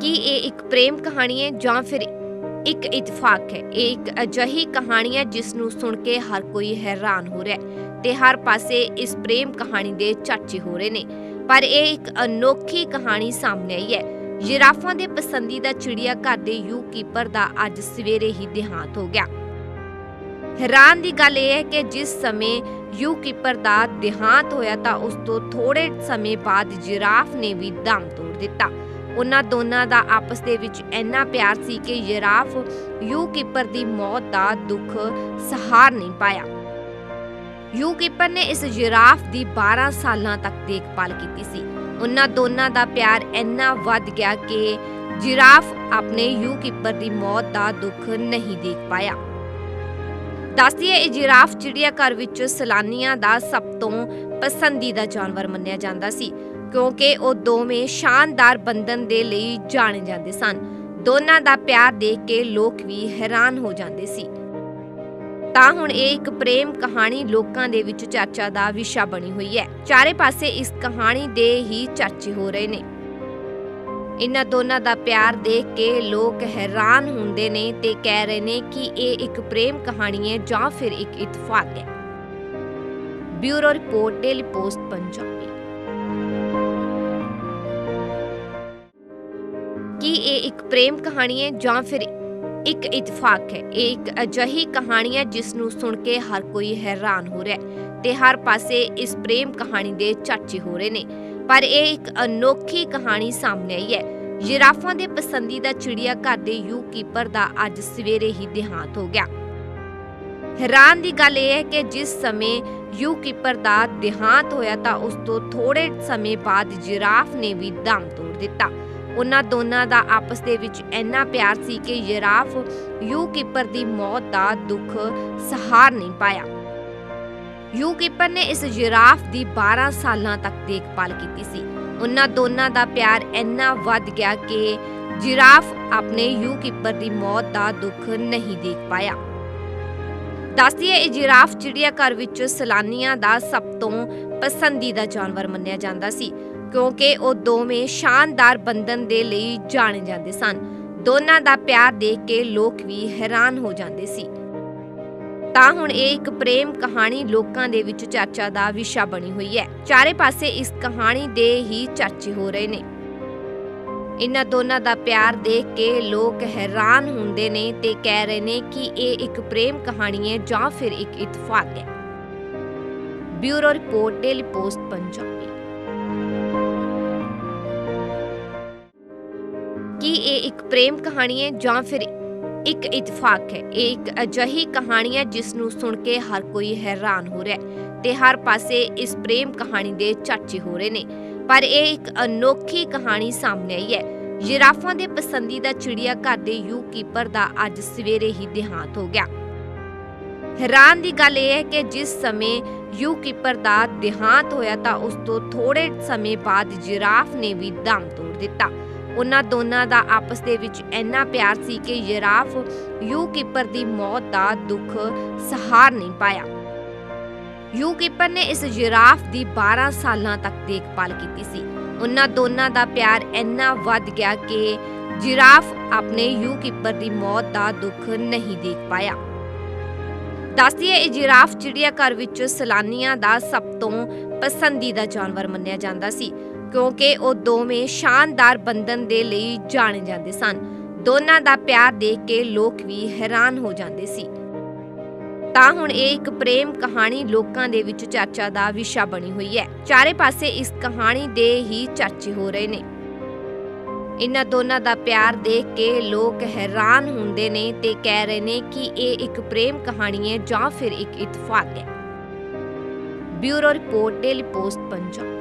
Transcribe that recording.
ਕੀ ਇਹ ਇੱਕ ਪ੍ਰੇਮ ਕਹਾਣੀ ਹੈ ਜਾਂ ਫਿਰ ਇੱਕ ਇਤਫਾਕ ਹੈ। ਇਹ ਇੱਕ ਅਜਿਹੀ ਕਹਾਣੀ ਹੈ ਜਿਸ ਨੂੰ ਸੁਣ ਕੇ ਹਰ ਕੋਈ ਹੈਰਾਨ ਹੋ ਰਿਹਾ ਹੈ ਤੇ ਹਰ ਪਾਸੇ ਇਸ ਪ੍ਰੇਮ ਕਹਾਣੀ ਦੇ ਚਰਚੇ ਹੋ ਰਹੇ ਨੇ। ਪਰ ਇਹ ਇੱਕ ਅਨੋਖੀ ਕਹਾਣੀ ਸਾਹਮਣੇ ਆਈ ਹੈ। ਜਿਰਾਫਾਂ ਦੇ ਪਸੰਦੀਦਾ ਚਿੜੀਆ ਘਰ ਦੇ ਯੂ ਕੀਪਰ ਦਾ ਅੱਜ ਸਵੇਰੇ ਹੀ ਦੇਹਾਂਤ ਹੋ ਗਿਆ। ਹੈਰਾਨ ਦੀ ਗੱਲ ਇਹ ਹੈ ਕਿ ਜਿਸ ਸਮੇਂ ਯੂ ਕੀਪਰ ਦਾ ਦੇਹਾਂਤ ਹੋਇਆ ਤਾਂ ਉਸ ਤੋਂ ਥੋੜੇ ਸਮੇਂ ਬਾਅਦ ਜਿਰਾਫ ਨੇ ਵੀ ਦਮ ਤੋੜ ਦਿੱਤਾ। ਉਹਨਾਂ ਦੋਨਾਂ ਦਾ ਆਪਸ ਦੇ ਵਿੱਚ ਇੰਨਾ ਪਿਆਰ ਸੀ ਕਿ ਜਿਰਾਫ ਯੂ ਦੀ ਮੌਤ ਦਾ ਦੁੱਖ ਸਹਾਰ ਨਹੀਂ ਪਾਇਆ। ਯੂ ਨੇ ਇਸ ਜਿਰਾਫ ਦੀ 12 ਸਾਲਾਂ ਤੱਕ ਦੇਖਭਾਲ ਕੀਤੀ ਸੀ। ਉਹਨਾਂ ਦੋਨਾਂ ਦਾ ਪਿਆਰ ਇੰਨਾ ਵੱਧ ਗਿਆ ਕਿ ਜਿਰਾਫ ਆਪਣੇ ਯੂਕੀਪਰ ਦੀ ਮੌਤ ਦਾ ਦੁੱਖ ਨਹੀਂ ਦੇਖ ਪਾਇਆ। ਦੱਸਦੀ ਇਹ ਜਿਰਾਫ ਚਿੜੀਆਘਰ ਵਿੱਚ ਸੈਲਾਨੀਆਂ ਦਾ ਸਭ ਤੋਂ ਪਸੰਦੀਦਾ ਜਾਨਵਰ ਮੰਨਿਆ ਜਾਂਦਾ ਸੀ। ਕਿਉਂਕਿ ਉਹ ਦੋਵੇਂ ਸ਼ਾਨਦਾਰ ਬੰਧਨ ਦੇ ਲਈ ਜਾਣੇ ਜਾਂਦੇ ਸਨ। ਦੋਨਾਂ ਦਾ ਪਿਆਰ ਦੇਖ ਕੇ ਲੋਕ ਵੀ ਹੈਰਾਨ ਹੋ ਜਾਂਦੇ ਸੀ। ਤਾਂ ਹੁਣ ਇਹ ਇੱਕ ਪ੍ਰੇਮ ਕਹਾਣੀ ਲੋਕਾਂ ਦੇ ਵਿੱਚ ਚਰਚਾ ਦਾ ਵਿਸ਼ਾ ਬਣੀ ਹੋਈ ਹੈ। ਚਾਰੇ ਪਾਸੇ ਇਸ ਕਹਾਣੀ ਦੇ ਹੀ ਚਰਚੇ ਹੋ ਰਹੇ ਨੇ। ਇਹਨਾਂ ਦੋਨਾਂ ਦਾ ਪਿਆਰ ਦੇਖ ਕੇ ਲੋਕ ਹੈਰਾਨ ਹੁੰਦੇ ਨੇ ਤੇ ਕਹਿ ਰਹੇ ਨੇ ਕਿ ਇਹ ਇੱਕ ਪ੍ਰੇਮ ਕਹਾਣੀ ਹੈ ਜਾਂ ਫਿਰ ਇੱਕ ਇਤਫਾਕ ਹੈ। Bureau report, Daily Post, Punjabi. ਕਿ ਇਹ ਇੱਕ ਪ੍ਰੇਮ ਕਹਾਣੀ ਹੈ ਜਾਂ ਫਿਰ ਇੱਕ ਇਤਫਾਕ ਹੈ? ਇਹ ਇੱਕ ਅਜਿਹੀ ਕਹਾਣੀ ਹੈ ਜਿਸ ਨੂੰ ਸੁਣ ਕੇ ਹਰ ਕੋਈ ਹੈਰਾਨ ਹੋ ਰਿਹਾ ਹੈ ਤੇ ਹਰ ਪਾਸੇ ਇਸ ਪ੍ਰੇਮ ਕਹਾਣੀ ਦੇ ਚਰਚੇ ਹੋ ਰਹੇ ਨੇ। ਪਰ ਇਹ ਇੱਕ ਅਨੋਖੀ ਕਹਾਣੀ ਸਾਹਮਣੇ ਆਈ ਹੈ। ਜਿਰਾਫਾਂ ਦੇ ਪਸੰਦੀਦਾ ਚਿੜੀਆ ਘਰ ਦੇ ਯੂ ਕੀਪਰ ਦਾ ਅੱਜ ਸਵੇਰੇ ਹੀ ਦੇਹਾਂਤ ਹੋ ਗਿਆ। ਹੈਰਾਨ ਦੀ ਗੱਲ ਇਹ ਹੈ ਕਿ ਜਿਸ ਸਮੇਂ ਯੂ ਕੀਪਰ ਦਾ ਦੇਹਾਂਤ ਹੋਇਆ ਤਾਂ ਉਸ ਤੋਂ ਥੋੜੇ ਸਮੇਂ ਬਾਅਦ ਜਿਰਾਫ ਨੇ ਵੀ ਦਮ ਤੋੜ ਦਿੱਤਾ। ਉਹਨਾਂ ਦੋਨਾਂ ਦਾ ਆਪਸ ਦੇ ਵਿੱਚ ਇੰਨਾ ਪਿਆਰ ਸੀ ਕਿ ਜਿਰਾਫ ਯੂ ਦੀ ਮੌਤ ਦਾ ਦੁੱਖ ਸਹਾਰ ਨਹੀਂ ਪਾਇਆ। ਯੂ ਨੇ ਇਸ ਜਿਰਾਫ ਦੀ 12 ਸਾਲਾਂ ਤੱਕ ਦੇਖਭਾਲ ਕੀਤੀ ਸੀ। ਉਹਨਾਂ ਦੋਨਾਂ ਦਾ ਪਿਆਰ ਇੰਨਾ ਵੱਧ ਗਿਆ ਕਿ ਜਿਰਾਫ ਆਪਣੇ ਯੂਕੀਪਰ ਦੀ ਮੌਤ ਦਾ ਦੁੱਖ ਨਹੀਂ ਦੇਖ ਪਾਇਆ। ਦੱਸਦੀ ਇਹ ਜਿਰਾਫ ਚਿੜੀਆਘਰ ਵਿੱਚ ਸੈਲਾਨੀਆਂ ਦਾ ਸਭ ਤੋਂ ਪਸੰਦੀਦਾ ਜਾਨਵਰ ਮੰਨਿਆ ਜਾਂਦਾ ਸੀ। ਕਿਉਂਕਿ ਉਹ ਦੋਵੇਂ ਸ਼ਾਨਦਾਰ ਬੰਧਨ ਦੇ ਲਈ ਜਾਣੇ ਜਾਂਦੇ ਸਨ। ਦੋਨਾਂ ਦਾ ਪਿਆਰ ਦੇਖ ਕੇ ਲੋਕ ਵੀ ਹੈਰਾਨ ਹੋ ਜਾਂਦੇ ਸੀ। ਤਾਂ ਹੁਣ ਇਹ ਇੱਕ ਪ੍ਰੇਮ ਕਹਾਣੀ ਲੋਕਾਂ ਦੇ ਵਿੱਚ ਚਰਚਾ ਦਾ ਵਿਸ਼ਾ ਬਣੀ ਹੋਈ ਹੈ। ਚਾਰੇ ਪਾਸੇ ਇਸ ਕਹਾਣੀ ਦੇ ਹੀ ਚਰਚੇ ਹੋ ਰਹੇ ਨੇ। ਇਹਨਾਂ ਦੋਨਾਂ ਦਾ ਪਿਆਰ ਦੇਖ ਕੇ ਲੋਕ ਹੈਰਾਨ ਹੁੰਦੇ ਨੇ ਤੇ ਕਹਿ ਰਹੇ ਨੇ ਕਿ ਇਹ ਇੱਕ ਪ੍ਰੇਮ ਕਹਾਣੀ ਹੈ ਜਾਂ ਫਿਰ ਇੱਕ ਇਤਫਾਕ ਹੈ। Bureau report, Daily Post, Punjabi. ਕੀ ਇਹ ਇੱਕ ਪ੍ਰੇਮ ਕਹਾਣੀ ਹੈ ਜਾਂ ਫਿਰ ਇੱਕ ਇਤਫਾਕ ਹੈ। ਇਹ ਇੱਕ ਅਜਿਹੀ ਕਹਾਣੀ ਹੈ ਜਿਸ ਨੂੰ ਸੁਣ ਕੇ ਹਰ ਕੋਈ ਹੈਰਾਨ ਹੋ ਰਿਹਾ ਹੈ ਤੇ ਹਰ ਪਾਸੇ ਇਸ ਪ੍ਰੇਮ ਕਹਾਣੀ ਦੇ ਚਰਚੇ ਹੋ ਰਹੇ ਨੇ। ਪਰ ਇਹ ਇੱਕ ਅਨੋਖੀ ਕਹਾਣੀ ਸਾਹਮਣੇ ਆਈ ਹੈ। ਜਿਰਾਫਾਂ ਦੇ ਪਸੰਦੀਦਾ ਚਿੜੀਆ ਘਰ ਦੇ ਯੂ ਕੀਪਰ ਦਾ ਅੱਜ ਸਵੇਰੇ ਹੀ ਦੇਹਾਂਤ ਹੋ ਗਿਆ। ਹੈਰਾਨ ਦੀ ਗੱਲ ਇਹ ਹੈ ਕਿ ਜਿਸ ਸਮੇਂ ਯੂ ਕੀਪਰ ਦਾ ਦੇਹਾਂਤ ਹੋਇਆ ਤਾਂ ਉਸ ਤੋਂ ਥੋੜੇ ਸਮੇਂ ਬਾਅਦ ਜਿਰਾਫ ਨੇ ਵੀ ਦਮ ਤੋੜ ਦਿੱਤਾ। ਉਹਨਾਂ ਦੋਨਾਂ ਦਾ ਆਪਸ ਦੇ ਵਿੱਚ ਇੰਨਾ ਪਿਆਰ ਸੀ ਕਿ ਜਿਰਾਫ ਯੂ ਦੀ ਮੌਤ ਦਾ ਦੁੱਖ ਸਹਾਰ ਨਹੀਂ ਪਾਇਆ। ਯੂ ਨੇ ਇਸ ਜਿਰਾਫ ਦੀ 12 ਸਾਲਾਂ ਤੱਕ ਦੇਖਭਾਲ ਕੀਤੀ ਸੀ। ਉਹਨਾਂ ਦੋਨਾਂ ਦਾ ਪਿਆਰ ਇੰਨਾ ਵੱਧ ਗਿਆ ਕਿ ਜਿਰਾਫ ਆਪਣੇ ਯੂਕੀਪਰ ਦੀ ਮੌਤ ਦਾ ਦੁੱਖ ਨਹੀਂ ਦੇਖ ਪਾਇਆ। ਦੱਸਦੀ ਇਹ ਜਿਰਾਫ ਚਿੜੀਆਘਰ ਵਿੱਚ ਸੈਲਾਨੀਆਂ ਦਾ ਸਭ ਤੋਂ ਪਸੰਦੀਦਾ ਜਾਨਵਰ ਮੰਨਿਆ ਜਾਂਦਾ ਸੀ। ਕਿਉਂਕਿ ਉਹ ਦੋਵੇਂ ਸ਼ਾਨਦਾਰ ਬੰਧਨ ਦੇ ਲਈ ਜਾਣੇ ਜਾਂਦੇ ਸਨ। ਦੋਨਾਂ ਦਾ ਪਿਆਰ ਦੇਖ ਕੇ ਲੋਕ ਵੀ ਹੈਰਾਨ ਹੋ ਜਾਂਦੇ ਸੀ। ਤਾਂ ਹੁਣ ਇਹ ਇੱਕ ਪ੍ਰੇਮ ਕਹਾਣੀ ਲੋਕਾਂ ਦੇ ਵਿੱਚ ਚਰਚਾ ਦਾ ਵਿਸ਼ਾ ਬਣੀ ਹੋਈ ਹੈ। ਚਾਰੇ ਪਾਸੇ ਇਸ ਕਹਾਣੀ ਦੇ ਹੀ ਚਰਚੇ ਹੋ ਰਹੇ ਨੇ। ਇਹਨਾਂ ਦੋਨਾਂ ਦਾ ਪਿਆਰ ਦੇਖ ਕੇ ਲੋਕ ਹੈਰਾਨ ਹੁੰਦੇ ਨੇ ਤੇ ਕਹਿ ਰਹੇ ਨੇ ਕਿ ਇਹ ਇੱਕ ਪ੍ਰੇਮ ਕਹਾਣੀ ਹੈ ਜਾਂ ਫਿਰ ਇੱਕ ਇਤਫਾਕ ਹੈ। Bureau report, Daily Post, Punjab.